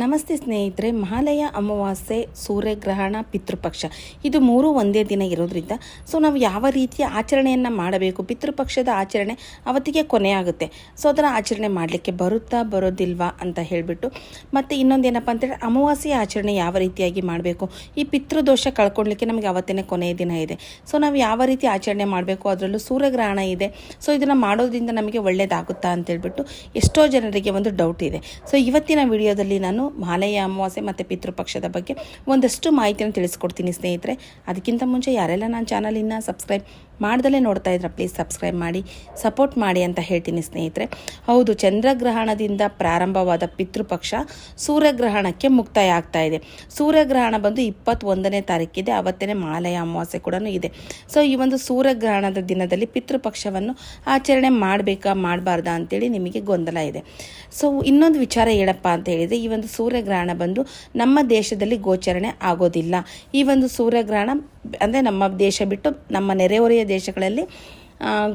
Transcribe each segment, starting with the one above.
ನಮಸ್ತೆ ಸ್ನೇಹಿತರೆ, ಮಹಾಲಯ ಅಮಾವಾಸ್ಯೆ ಸೂರ್ಯಗ್ರಹಣ ಪಿತೃಪಕ್ಷ. ಇದು ಮೂರು ಒಂದೇ ದಿನ ಇರೋದ್ರಿಂದ, ಸೊ ನಾವು ಯಾವ ರೀತಿಯ ಆಚರಣೆಯನ್ನು ಮಾಡಬೇಕು, ಪಿತೃಪಕ್ಷದ ಆಚರಣೆ ಅವತ್ತಿಗೆ ಕೊನೆಯಾಗುತ್ತೆ. ಸೊ ಅದರ ಆಚರಣೆ ಮಾಡಲಿಕ್ಕೆ ಬರುತ್ತಾ ಬರೋದಿಲ್ವಾ ಅಂತ ಹೇಳಿಬಿಟ್ಟು, ಮತ್ತು ಇನ್ನೊಂದೇನಪ್ಪ ಅಂತೇಳಿ ಅಮಾವಾಸ್ಯೆ ಆಚರಣೆ ಯಾವ ರೀತಿಯಾಗಿ ಮಾಡಬೇಕು, ಈ ಪಿತೃದೋಷ ಕಳ್ಕೊಳ್ಲಿಕ್ಕೆ ನಮಗೆ ಅವತ್ತಿನ ಕೊನೆಯ ದಿನ ಇದೆ. ಸೊ ನಾವು ಯಾವ ರೀತಿ ಆಚರಣೆ ಮಾಡಬೇಕು, ಅದರಲ್ಲೂ ಸೂರ್ಯಗ್ರಹಣ ಇದೆ. ಸೊ ಇದನ್ನು ಮಾಡೋದ್ರಿಂದ ನಮಗೆ ಒಳ್ಳೆಯದಾಗುತ್ತಾ ಅಂತೇಳ್ಬಿಟ್ಟು ಎಷ್ಟೋ ಜನರಿಗೆ ಒಂದು ಡೌಟ್ ಇದೆ. ಸೊ ಇವತ್ತಿನ ವಿಡಿಯೋದಲ್ಲಿ ನಾನು ಮಾಲೆಯ ಅಮಾವಾಸ್ಯೆ ಮತ್ತು ಪಿತೃಪಕ್ಷದ ಬಗ್ಗೆ ಒಂದಷ್ಟು ಮಾಹಿತಿಯನ್ನು ತಿಳಿಸ್ಕೊಡ್ತೀನಿ ಸ್ನೇಹಿತರೆ. ಅದಕ್ಕಿಂತ ಮುಂಚೆ ಯಾರೆಲ್ಲ ನನ್ನ ಚಾನಲಿನ ಸಬ್ಸ್ಕ್ರೈಬ್ ಮಾಡ್ದಲೇ ನೋಡ್ತಾ ಇದ್ರೆ ಪ್ಲೀಸ್ ಸಬ್ಸ್ಕ್ರೈಬ್ ಮಾಡಿ ಸಪೋರ್ಟ್ ಮಾಡಿ ಅಂತ ಹೇಳ್ತೀನಿ ಸ್ನೇಹಿತರೆ. ಹೌದು, ಚಂದ್ರಗ್ರಹಣದಿಂದ ಪ್ರಾರಂಭವಾದ ಪಿತೃಪಕ್ಷ ಸೂರ್ಯಗ್ರಹಣಕ್ಕೆ ಮುಕ್ತಾಯ ಆಗ್ತಾ ಇದೆ. ಸೂರ್ಯಗ್ರಹಣ ಬಂದು ಇಪ್ಪತ್ತೊಂದನೇ ತಾರೀಕಿದೆ ಅವತ್ತೇ ಮಾಲೆಯ ಅಮಾವಾಸ್ಯೆ ಕೂಡ ಇದೆ. ಸೊ ಈ ಒಂದು ಸೂರ್ಯಗ್ರಹಣದ ದಿನದಲ್ಲಿ ಪಿತೃಪಕ್ಷವನ್ನು ಆಚರಣೆ ಮಾಡಬೇಕಾ, ಮಾಡಬಾರ್ದಾ ಅಂತೇಳಿ ನಿಮಗೆ ಗೊಂದಲ ಇದೆ. ಸೊ ಇನ್ನೊಂದು ವಿಚಾರ ಹೇಳಪ್ಪ ಅಂತ ಹೇಳಿದರೆ, ಈ ಒಂದು ಸೂರ್ಯಗ್ರಹಣ ಬಂದು ನಮ್ಮ ದೇಶದಲ್ಲಿ ಗೋಚರಣೆ ಆಗೋದಿಲ್ಲ. ಈ ಒಂದು ಸೂರ್ಯಗ್ರಹಣ, ಅಂದರೆ ನಮ್ಮ ದೇಶ ಬಿಟ್ಟು ನಮ್ಮ ನೆರೆಹೊರೆಯ ದೇಶಗಳಲ್ಲಿ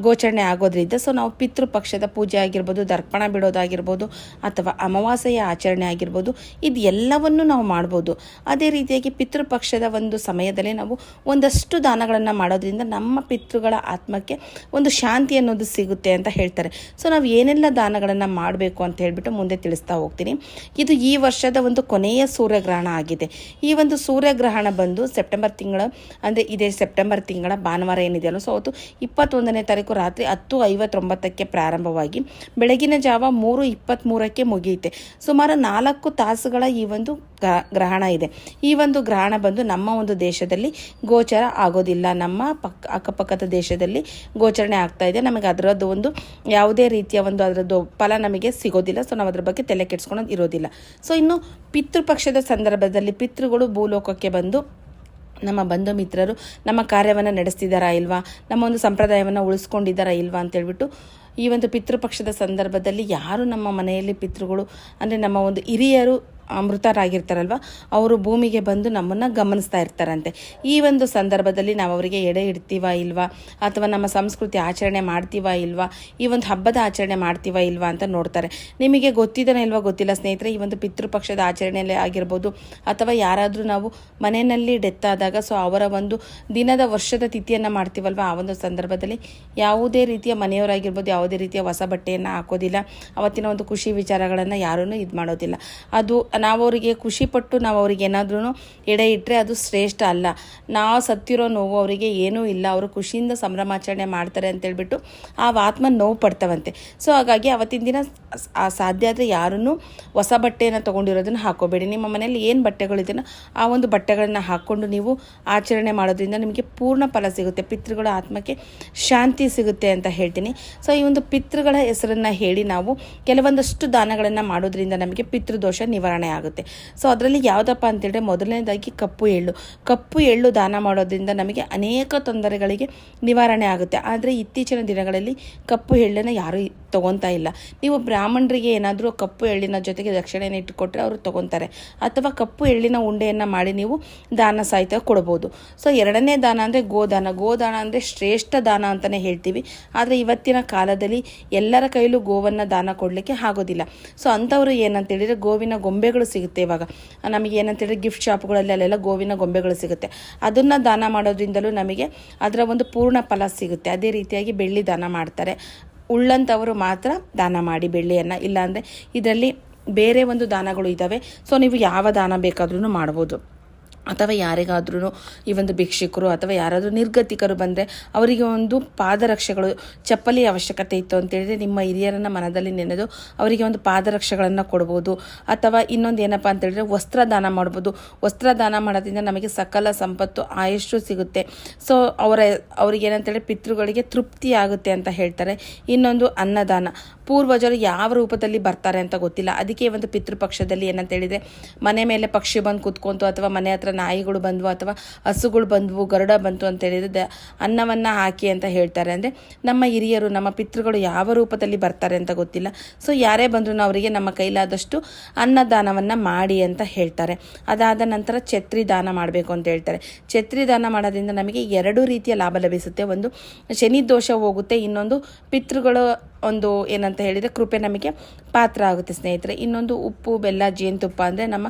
ಗೋಚರಣೆ ಆಗೋದ್ರಿಂದ. ಸೊ ನಾವು ಪಿತೃಪಕ್ಷದ ಪೂಜೆ ಆಗಿರ್ಬೋದು, ದರ್ಪಣ ಬಿಡೋದಾಗಿರ್ಬೋದು, ಅಥವಾ ಅಮಾವಾಸ್ಯೆಯ ಆಚರಣೆ ಆಗಿರ್ಬೋದು ಇದು ಎಲ್ಲವನ್ನು ನಾವು ಮಾಡ್ಬೋದು. ಅದೇ ರೀತಿಯಾಗಿ ಪಿತೃಪಕ್ಷದ ಒಂದು ಸಮಯದಲ್ಲಿ ನಾವು ಒಂದಷ್ಟು ದಾನಗಳನ್ನು ಮಾಡೋದ್ರಿಂದ ನಮ್ಮ ಪಿತೃಗಳ ಆತ್ಮಕ್ಕೆ ಒಂದು ಶಾಂತಿ ಅನ್ನೋದು ಸಿಗುತ್ತೆ ಅಂತ ಹೇಳ್ತಾರೆ. ಸೊ ನಾವು ಏನೆಲ್ಲ ದಾನಗಳನ್ನು ಮಾಡಬೇಕು ಅಂತ ಹೇಳಿಬಿಟ್ಟು ಮುಂದೆ ತಿಳಿಸ್ತಾ ಹೋಗ್ತೀನಿ. ಇದು ಈ ವರ್ಷದ ಒಂದು ಕೊನೆಯ ಸೂರ್ಯಗ್ರಹಣ ಆಗಿದೆ. ಈ ಒಂದು ಸೂರ್ಯಗ್ರಹಣ ಬಂದು ಸೆಪ್ಟೆಂಬರ್ ತಿಂಗಳ, ಅಂದರೆ ಇದೇ ಸೆಪ್ಟೆಂಬರ್ ತಿಂಗಳ ಭಾನುವಾರ ಏನಿದೆಯಲ್ಲ ಸೊ ಅವತ್ತು ಇಪ್ಪತ್ತೊಂದನೇ ತಾರೀಕು ರಾತ್ರಿ ಹತ್ತು ಐವತ್ತೊಂಬತ್ತಕ್ಕೆ ಪ್ರಾರಂಭವಾಗಿ ಬೆಳಗಿನ ಜಾವ ಮೂರು ಇಪ್ಪತ್ತ್ಮೂರಕ್ಕೆ ಮುಗಿಯುತ್ತೆ. ಸುಮಾರು ನಾಲ್ಕು ತಾಸುಗಳ ಈ ಒಂದು ಗ್ರಹಣ ಇದೆ. ಈ ಒಂದು ಗ್ರಹಣ ಬಂದು ನಮ್ಮ ಒಂದು ದೇಶದಲ್ಲಿ ಗೋಚರ ಆಗೋದಿಲ್ಲ. ನಮ್ಮ ಪಕ್ಕ ಅಕ್ಕಪಕ್ಕದ ದೇಶದಲ್ಲಿ ಗೋಚರಣೆ ಆಗ್ತಾ ಇದೆ. ನಮಗೆ ಅದರದ್ದು ಒಂದು ಯಾವುದೇ ರೀತಿಯ ಒಂದು ಅದರದ್ದು ಫಲ ನಮಗೆ ಸಿಗೋದಿಲ್ಲ. ಸೊ ನಾವು ಅದ್ರ ಬಗ್ಗೆ ತಲೆ ಕೆಡಿಸ್ಕೊಳೋದು ಇರೋದಿಲ್ಲ. ಸೊ, ಇನ್ನು ಪಿತೃಪಕ್ಷದ ಸಂದರ್ಭದಲ್ಲಿ ಪಿತೃಗಳು ಭೂಲೋಕಕ್ಕೆ ಬಂದು ನಮ್ಮ ಬಂಧು ಮಿತ್ರರು ನಮ್ಮ ಕಾರ್ಯವನ್ನು ನಡೆಸ್ತಿದ್ದಾರಾ ಇಲ್ವಾ? ನಮ್ಮ ಒಂದು ಸಂಪ್ರದಾಯವನ್ನು ಉಳಿಸ್ಕೊಂಡಿದ್ದಾರಾ ಇಲ್ವಾ ಅಂತೇಳ್ಬಿಟ್ಟು ಈ ಒಂದು ಪಿತೃಪಕ್ಷದ ಸಂದರ್ಭದಲ್ಲಿ ಯಾರು ನಮ್ಮ ಮನೆಯಲ್ಲಿ ಪಿತೃಗಳು? ಅಂದರೆ ನಮ್ಮ ಒಂದು ಹಿರಿಯರು ಆ, ಮೃತರಾಗಿರ್ತಾರಲ್ವ ಅವರು ಭೂಮಿಗೆ ಬಂದು ನಮ್ಮನ್ನು ಗಮನಿಸ್ತಾ ಇರ್ತಾರಂತೆ. ಈ ಒಂದು ಸಂದರ್ಭದಲ್ಲಿ ನಾವು ಅವರಿಗೆ ಎಡೆ ಇಡ್ತೀವಾ ಇಲ್ವಾ ಅಥವಾ ನಮ್ಮ ಸಂಸ್ಕೃತಿ ಆಚರಣೆ ಮಾಡ್ತೀವಾ ಇಲ್ವಾ ಈ ಒಂದು ಹಬ್ಬದ ಆಚರಣೆ ಮಾಡ್ತೀವಾ ಇಲ್ವಾ ಅಂತ ನೋಡ್ತಾರೆ. ನಿಮಗೆ ಗೊತ್ತಿದ್ದಾನೆ ಇಲ್ವಾ ಗೊತ್ತಿಲ್ಲ ಸ್ನೇಹಿತರೆ ಈ ಒಂದು ಪಿತೃಪಕ್ಷದ ಆಚರಣೆಯಲ್ಲಿ ಆಗಿರ್ಬೋದು ಅಥವಾ ಯಾರಾದರೂ ನಾವು ಮನೆಯಲ್ಲಿ ಡೆತ್ ಆದಾಗ ಸೊ ಅವರ ಒಂದು ದಿನದ ವರ್ಷದ ತಿಥಿಯನ್ನು ಮಾಡ್ತೀವಲ್ವ ಆ ಒಂದು ಸಂದರ್ಭದಲ್ಲಿ ಯಾವುದೇ ರೀತಿಯ ಮನೆಯವರಾಗಿರ್ಬೋದು ಯಾವುದೇ ರೀತಿಯ ಹೊಸ ಬಟ್ಟೆಯನ್ನು ಹಾಕೋದಿಲ್ಲ ಅವತ್ತಿನ ಒಂದು ಖುಷಿ ವಿಚಾರಗಳನ್ನು ಯಾರೂ ಇದು ಮಾಡೋದಿಲ್ಲ ಅದು ನಾವು ಅವರಿಗೆ ಖುಷಿ ಪಟ್ಟು ನಾವು ಅವ್ರಿಗೆ ಏನಾದ್ರೂ ಎಡೆ ಇಟ್ಟರೆ ಅದು ಶ್ರೇಷ್ಠ ಅಲ್ಲ. ನಾವು ಸತ್ತಿರೋ ನೋವು ಅವರಿಗೆ ಏನೂ ಇಲ್ಲ. ಅವರು ಖುಷಿಯಿಂದ ಸಂಭ್ರಮಾಚರಣೆ ಮಾಡ್ತಾರೆ ಅಂತೇಳ್ಬಿಟ್ಟು ಆ ಆತ್ಮ ನೋವು ಪಡ್ತವಂತೆ. ಸೊ ಹಾಗಾಗಿ ಅವತ್ತಿನ ದಿನ ಸಾಧ್ಯ ಆದರೆ ಯಾರೂ ಹೊಸ ಬಟ್ಟೆಯನ್ನು ತೊಗೊಂಡಿರೋದನ್ನು ಹಾಕೋಬೇಡಿ. ನಿಮ್ಮ ಮನೆಯಲ್ಲಿ ಏನು ಬಟ್ಟೆಗಳಿದೆಯೋ ಆ ಒಂದು ಬಟ್ಟೆಗಳನ್ನು ಹಾಕ್ಕೊಂಡು ನೀವು ಆಚರಣೆ ಮಾಡೋದ್ರಿಂದ ನಿಮಗೆ ಪೂರ್ಣ ಫಲ ಸಿಗುತ್ತೆ. ಪಿತೃಗಳ ಆತ್ಮಕ್ಕೆ ಶಾಂತಿ ಸಿಗುತ್ತೆ ಅಂತ ಹೇಳ್ತೀನಿ. ಸೊ ಈ ಒಂದು ಪಿತೃಗಳ ಹೆಸರನ್ನು ಹೇಳಿ ನಾವು ಕೆಲವೊಂದಷ್ಟು ದಾನಗಳನ್ನು ಮಾಡೋದ್ರಿಂದ ನಮಗೆ ಪಿತೃದೋಷ ನಿವಾರಣೆ ಆಗುತ್ತೆ. ಸೊ ಅದರಲ್ಲಿ ಯಾವುದಪ್ಪ ಅಂತೇಳಿದ್ರೆ ಮೊದಲನೇದಾಗಿ ಕಪ್ಪು ಎಳ್ಳು. ಕಪ್ಪು ಎಳ್ಳು ದಾನ ಮಾಡೋದ್ರಿಂದ ನಮಗೆ ಅನೇಕ ತೊಂದರೆಗಳಿಗೆ ನಿವಾರಣೆ ಆಗುತ್ತೆ. ಆದರೆ ಇತ್ತೀಚಿನ ದಿನಗಳಲ್ಲಿ ಕಪ್ಪು ಎಳ್ಳನ್ನು ಯಾರೂ ತಗೊತಾ ಇಲ್ಲ. ನೀವು ಬ್ರಾಹ್ಮಣರಿಗೆ ಏನಾದರೂ ಕಪ್ಪು ಎಳ್ಳಿನ ಜೊತೆಗೆ ದಕ್ಷಿಣೆಯನ್ನು ಇಟ್ಟುಕೊಟ್ರೆ ಅವರು ತೊಗೊತಾರೆ. ಅಥವಾ ಕಪ್ಪು ಎಳ್ಳಿನ ಉಂಡೆಯನ್ನು ಮಾಡಿ ನೀವು ದಾನ ಸಾಹಿತ್ಯ ಕೊಡ್ಬೋದು. ಸೊ, ಎರಡನೇ ದಾನ ಅಂದರೆ ಗೋದಾನ. ಗೋದಾನ ಅಂದರೆ ಶ್ರೇಷ್ಠ ದಾನ ಅಂತಲೇ ಹೇಳ್ತೀವಿ. ಆದರೆ ಇವತ್ತಿನ ಕಾಲದಲ್ಲಿ ಎಲ್ಲರ ಕೈಲೂ ಗೋವನ್ನು ದಾನ ಕೊಡಲಿಕ್ಕೆ ಆಗೋದಿಲ್ಲ. ಸೊ, ಅಂಥವ್ರು ಏನಂತೇಳಿದರೆ ಗೋವಿನ ಗೊಂಬೆಗಳು ಸಿಗುತ್ತೆ ಇವಾಗ. ನಮಗೆ ಏನಂತೇಳಿದ್ರೆ ಗಿಫ್ಟ್ ಶಾಪ್ಗಳಲ್ಲಿ ಅಲ್ಲೆಲ್ಲ ಗೋವಿನ ಗೊಂಬೆಗಳು ಸಿಗುತ್ತೆ. ಅದನ್ನು ದಾನ ಮಾಡೋದ್ರಿಂದಲೂ ನಮಗೆ ಅದರ ಒಂದು ಪೂರ್ಣ ಫಲ ಸಿಗುತ್ತೆ. ಅದೇ ರೀತಿಯಾಗಿ ಬೆಳ್ಳಿ ದಾನ ಮಾಡ್ತಾರೆ. ಉಳ್ಳಂಥವರು ಮಾತ್ರ ದಾನ ಮಾಡಿ ಬೆಳ್ಳಿಯನ್ನು. ಇಲ್ಲಾಂದರೆ ಇದರಲ್ಲಿ ಬೇರೆ ಒಂದು ದಾನಗಳು ಇದ್ದಾವೆ ಸೊ ನೀವು ಯಾವ ದಾನ ಬೇಕಾದ್ರೂ ಮಾಡ್ಬೋದು. ಅಥವಾ ಯಾರಿಗಾದ್ರೂ ಈ ಒಂದು ಭಿಕ್ಷುಕರು ಅಥವಾ ಯಾರಾದರೂ ನಿರ್ಗತಿಕರು ಬಂದರೆ ಅವರಿಗೆ ಒಂದು ಪಾದರಕ್ಷೆಗಳು, ಚಪ್ಪಲಿ ಅವಶ್ಯಕತೆ ಇತ್ತು ಅಂತೇಳಿದರೆ ನಿಮ್ಮ ಹಿರಿಯರನ್ನು ಮನದಲ್ಲಿ ನೆನೆದು ಅವರಿಗೆ ಒಂದು ಪಾದರಕ್ಷೆಗಳನ್ನು ಕೊಡ್ಬೋದು. ಅಥವಾ ಇನ್ನೊಂದು ಏನಪ್ಪ ಅಂತೇಳಿದರೆ ವಸ್ತ್ರದಾನ ಮಾಡ್ಬೋದು. ವಸ್ತ್ರದಾನ ಮಾಡೋದ್ರಿಂದ ನಮಗೆ ಸಕಲ ಸಂಪತ್ತು ಆಯುಷು ಸಿಗುತ್ತೆ. ಸೊ ಅವರ ಅವ್ರಿಗೆ ಏನಂತೇಳಿ ಪಿತೃಗಳಿಗೆ ತೃಪ್ತಿ ಆಗುತ್ತೆ ಅಂತ ಹೇಳ್ತಾರೆ. ಇನ್ನೊಂದು ಅನ್ನದಾನ. ಪೂರ್ವಜರು ಯಾವ ರೂಪದಲ್ಲಿ ಬರ್ತಾರೆ ಅಂತ ಗೊತ್ತಿಲ್ಲ. ಅದಕ್ಕೆ ಒಂದು ಪಿತೃಪಕ್ಷದಲ್ಲಿ ಏನಂತ ಹೇಳಿದ್ರೆ ಮನೆ ಮೇಲೆ ಪಕ್ಷಿ ಬಂದು ಕೂತ್ಕೊಂತು ಅಥವಾ ಮನೆ ಹತ್ರ ನಾಯಿಗಳು ಬಂದವು ಅಥವಾ ಹಸುಗಳು ಬಂದವು, ಗರುಡ ಬಂತು ಅಂತ ಹೇಳಿದ್ರೆ ಅನ್ನವನ್ನು ಹಾಕಿ ಅಂತ ಹೇಳ್ತಾರೆ. ಅಂದರೆ ನಮ್ಮ ಹಿರಿಯರು, ನಮ್ಮ ಪಿತೃಗಳು ಯಾವ ರೂಪದಲ್ಲಿ ಬರ್ತಾರೆ ಅಂತ ಗೊತ್ತಿಲ್ಲ. ಸೊ ಯಾರೇ ಬಂದರೂ ಅವರಿಗೆ ನಮ್ಮ ಕೈಲಾದಷ್ಟು ಅನ್ನದಾನವನ್ನು ಮಾಡಿ ಅಂತ ಹೇಳ್ತಾರೆ. ಅದಾದ ನಂತರ ಛತ್ರಿ ದಾನ ಮಾಡಬೇಕು ಅಂತ ಹೇಳ್ತಾರೆ. ಛತ್ರಿ ದಾನ ಮಾಡೋದ್ರಿಂದ ನಮಗೆ ಎರಡು ರೀತಿಯ ಲಾಭ ಲಭಿಸುತ್ತೆ. ಒಂದು ಶನಿ ದೋಷ ಹೋಗುತ್ತೆ, ಇನ್ನೊಂದು ಪಿತೃಗಳು ಒಂದು ಏನಂತ ಹೇಳಿದರೆ ಕೃಪೆ ನಮಗೆ ಪಾತ್ರ ಆಗುತ್ತೆ ಸ್ನೇಹಿತರೆ. ಇನ್ನೊಂದು ಉಪ್ಪು, ಬೆಲ್ಲ, ಜೇನುತುಪ್ಪ ಅಂದರೆ ನಮ್ಮ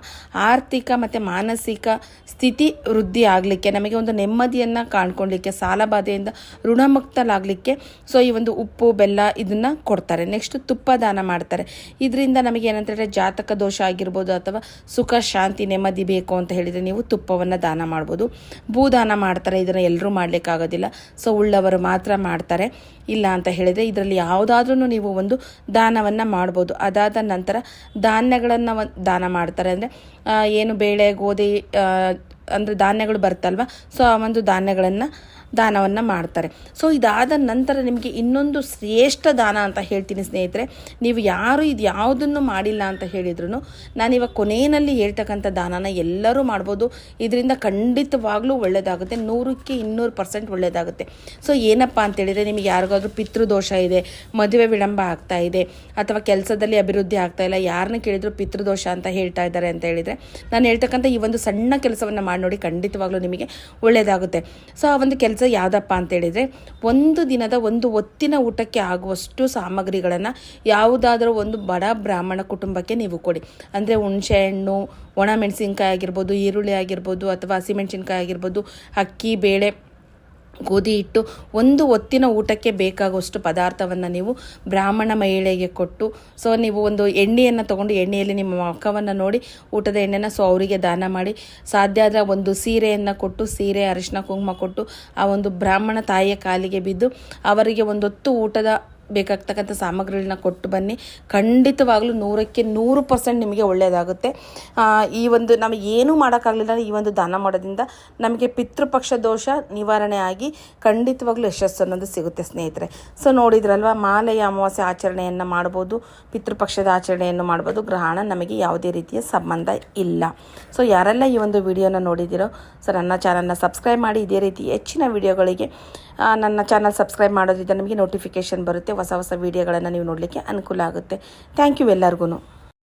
ಆರ್ಥಿಕ ಮತ್ತು ಮಾನಸಿಕ ಸ್ಥಿತಿ ವೃದ್ಧಿ ಆಗಲಿಕ್ಕೆ, ನಮಗೆ ಒಂದು ನೆಮ್ಮದಿಯನ್ನು ಕಾಣ್ಕೊಳ್ಳಿಕ್ಕೆ ಸಾಲಬಾಧೆಯಿಂದ ಋಣಮುಕ್ತಲಾಗಲಿಕ್ಕೆ ಸೊ ಈ ಒಂದು ಉಪ್ಪು, ಬೆಲ್ಲ ಇದನ್ನು ಕೊಡ್ತಾರೆ. ನೆಕ್ಸ್ಟ್ ತುಪ್ಪ ದಾನ ಮಾಡ್ತಾರೆ. ಇದರಿಂದ ನಮಗೆ ಏನಂತ ಹೇಳಿದ್ರೆ ಜಾತಕ ದೋಷ ಆಗಿರ್ಬೋದು ಅಥವಾ ಸುಖ, ಶಾಂತಿ, ನೆಮ್ಮದಿ ಬೇಕು ಅಂತ ಹೇಳಿದರೆ ನೀವು ತುಪ್ಪವನ್ನು ದಾನ ಮಾಡ್ಬೋದು. ಭೂದಾನ ಮಾಡ್ತಾರೆ, ಇದನ್ನು ಎಲ್ಲರೂ ಮಾಡಲಿಕ್ಕಾಗೋದಿಲ್ಲ. ಸೊ ಉಳ್ಳವರು ಮಾತ್ರ ಮಾಡ್ತಾರೆ. ಇಲ್ಲ ಅಂತ ಹೇಳಿದರೆ ಇದರಲ್ಲಿ ಯಾವುದಾದ್ರೂ ನೀವು ಒಂದು ದಾನವನ್ನು ಮಾಡ್ಬೋದು. ಅದಾದ ನಂತರ ಧಾನ್ಯಗಳನ್ನು ದಾನ ಮಾಡ್ತಾರೆ. ಅಂದರೆ ಏನು ಬೇಳೆ, ಗೋಧಿ ಅಂದರೆ ಧಾನ್ಯಗಳು ಬರುತ್ತಲ್ವ ಸೊ ಆ ಒಂದು ಧಾನ್ಯಗಳನ್ನು ದಾನವನ್ನು ಮಾಡ್ತಾರೆ. ಸೊ ಇದಾದ ನಂತರ ನಿಮಗೆ ಇನ್ನೊಂದು ಶ್ರೇಷ್ಠ ದಾನ ಅಂತ ಹೇಳ್ತೀನಿ ಸ್ನೇಹಿತರೆ. ನೀವು ಯಾರು ಇದು ಯಾವುದನ್ನು ಮಾಡಿಲ್ಲ ಅಂತ ಹೇಳಿದ್ರು ನಾನು ಇವಾಗ ಕೊನೆಯಲ್ಲಿ ಹೇಳ್ತಕ್ಕಂಥ ದಾನನ ಎಲ್ಲರೂ ಮಾಡ್ಬೋದು. ಇದರಿಂದ ಖಂಡಿತವಾಗ್ಲೂ ಒಳ್ಳೆಯದಾಗುತ್ತೆ ನೂರಕ್ಕೆ ಇನ್ನೂರು ಪರ್ಸೆಂಟ್ ಒಳ್ಳೆಯದಾಗುತ್ತೆ ಸೊ ಏನಪ್ಪ ಅಂತೇಳಿದರೆ ನಿಮಗೆ ಯಾರಿಗಾದರೂ ಪಿತೃದೋಷ ಇದೆ, ಮದುವೆ ವಿಳಂಬ ಆಗ್ತಾ ಇದೆ, ಅಥವಾ ಕೆಲಸದಲ್ಲಿ ಅಭಿವೃದ್ಧಿ ಆಗ್ತಾ ಇಲ್ಲ, ಯಾರನ್ನ ಕೇಳಿದ್ರು ಪಿತೃದೋಷ ಅಂತ ಹೇಳ್ತಾ ಇದ್ದಾರೆ ಅಂತ ಹೇಳಿದರೆ, ನಾನು ಹೇಳ್ತಕ್ಕಂಥ ಈ ಒಂದು ಸಣ್ಣ ಕೆಲಸವನ್ನು ಮಾಡಿ ನೋಡಿ ಖಂಡಿತವಾಗ್ಲೂ ನಿಮಗೆ ಒಳ್ಳೆಯದಾಗುತ್ತೆ ಸೊ ಆ ಒಂದು ಕೆಲಸ ಯಾವುದಪ್ಪ ಅಂತೇಳಿದರೆ ಒಂದು ದಿನದ ಒಂದು ಹೊತ್ತಿನ ಊಟಕ್ಕೆ ಆಗುವಷ್ಟು ಸಾಮಗ್ರಿಗಳನ್ನು ಯಾವುದಾದ್ರೂ ಒಂದು ಬಡ ಬ್ರಾಹ್ಮಣ ಕುಟುಂಬಕ್ಕೆ ನೀವು ಕೊಡಿ. ಅಂದರೆ ಹುಣಸೆ ಹಣ್ಣು, ಒಣ ಮೆಣಸಿನ್ಕಾಯಿ ಆಗಿರ್ಬೋದು, ಈರುಳ್ಳಿ ಆಗಿರ್ಬೋದು ಅಥವಾ ಹಸಿಮೆಣಸಿನ್ಕಾಯಿ ಆಗಿರ್ಬೋದು, ಅಕ್ಕಿ, ಬೇಳೆ ಗೋಧಿ ಇಟ್ಟು ಒಂದು ಹೊತ್ತಿನ ಊಟಕ್ಕೆ ಬೇಕಾಗುವಷ್ಟು ಪದಾರ್ಥವನ್ನು ನೀವು ಬ್ರಾಹ್ಮಣ ಮಹಿಳೆಗೆ ಕೊಟ್ಟು ಸೊ ನೀವು ಒಂದು ಎಣ್ಣೆಯನ್ನು ತೊಗೊಂಡು ಎಣ್ಣೆಯಲ್ಲಿ ನಿಮ್ಮ ಮುಖವನ್ನು ನೋಡಿ ಊಟದ ಎಣ್ಣೆನ ಸೊ ಅವರಿಗೆ ದಾನ ಮಾಡಿ. ಸಾಧ್ಯ ಆದರೆ ಒಂದು ಸೀರೆಯನ್ನು ಕೊಟ್ಟು, ಸೀರೆ, ಅರಿಶಿನ, ಕುಂಕುಮ ಕೊಟ್ಟು ಆ ಒಂದು ಬ್ರಾಹ್ಮಣ ತಾಯಿಯ ಕಾಲಿಗೆ ಬಿದ್ದು ಅವರಿಗೆ ಒಂದೊತ್ತು ಊಟದ ಬೇಕಾಗ್ತಕ್ಕಂಥ ಸಾಮಗ್ರಿಗಳನ್ನ ಕೊಟ್ಟು ಬನ್ನಿ. ಖಂಡಿತವಾಗ್ಲೂ ನೂರಕ್ಕೆ ನೂರು ಪರ್ಸೆಂಟ್ ನಿಮಗೆ ಒಳ್ಳೆಯದಾಗುತ್ತೆ. ಈ ಒಂದು ನಮಗೆ ಏನೂ ಮಾಡೋಕ್ಕಾಗಲಿಲ್ಲ ಈ ಒಂದು ದಾನ ಮಾಡೋದ್ರಿಂದ ನಮಗೆ ಪಿತೃಪಕ್ಷ ದೋಷ ನಿವಾರಣೆ ಆಗಿ ಖಂಡಿತವಾಗ್ಲೂ ಯಶಸ್ಸು ಅನ್ನೋದು ಸಿಗುತ್ತೆ ಸ್ನೇಹಿತರೆ. ಸೊ ನೋಡಿದ್ರಲ್ವ, ಮಾಲೆಯ ಅಮಾವಾಸ್ಯೆ ಆಚರಣೆಯನ್ನು ಮಾಡ್ಬೋದು, ಪಿತೃಪಕ್ಷದ ಆಚರಣೆಯನ್ನು ಮಾಡ್ಬೋದು, ಗ್ರಹಣ ನಮಗೆ ಯಾವುದೇ ರೀತಿಯ ಸಂಬಂಧ ಇಲ್ಲ. ಸೊ ಯಾರೆಲ್ಲ ಈ ಒಂದು ವಿಡಿಯೋನ ನೋಡಿದ್ದೀರೋ, ಸೊ ನನ್ನ ಚಾನಲ್ನ ಸಬ್ಸ್ಕ್ರೈಬ್ ಮಾಡಿ, ಇದೇ ರೀತಿ ಹೆಚ್ಚಿನ ವಿಡಿಯೋಗಳಿಗೆ ನನ್ನ ಚಾನಲ್ ಸಬ್ಸ್ಕ್ರೈಬ್ ಮಾಡೋದ್ರಿಂದ ನಮಗೆ ನೋಟಿಫಿಕೇಶನ್ ಬರುತ್ತೆ. ಹೊಸ ಹೊಸ ವೀಡಿಯೋಗಳನ್ನು ನೀವು ನೋಡಲಿಕ್ಕೆ ಅನುಕೂಲ ಆಗುತ್ತೆ. ಥ್ಯಾಂಕ್ ಯು ಎಲ್ಲರಿಗೂ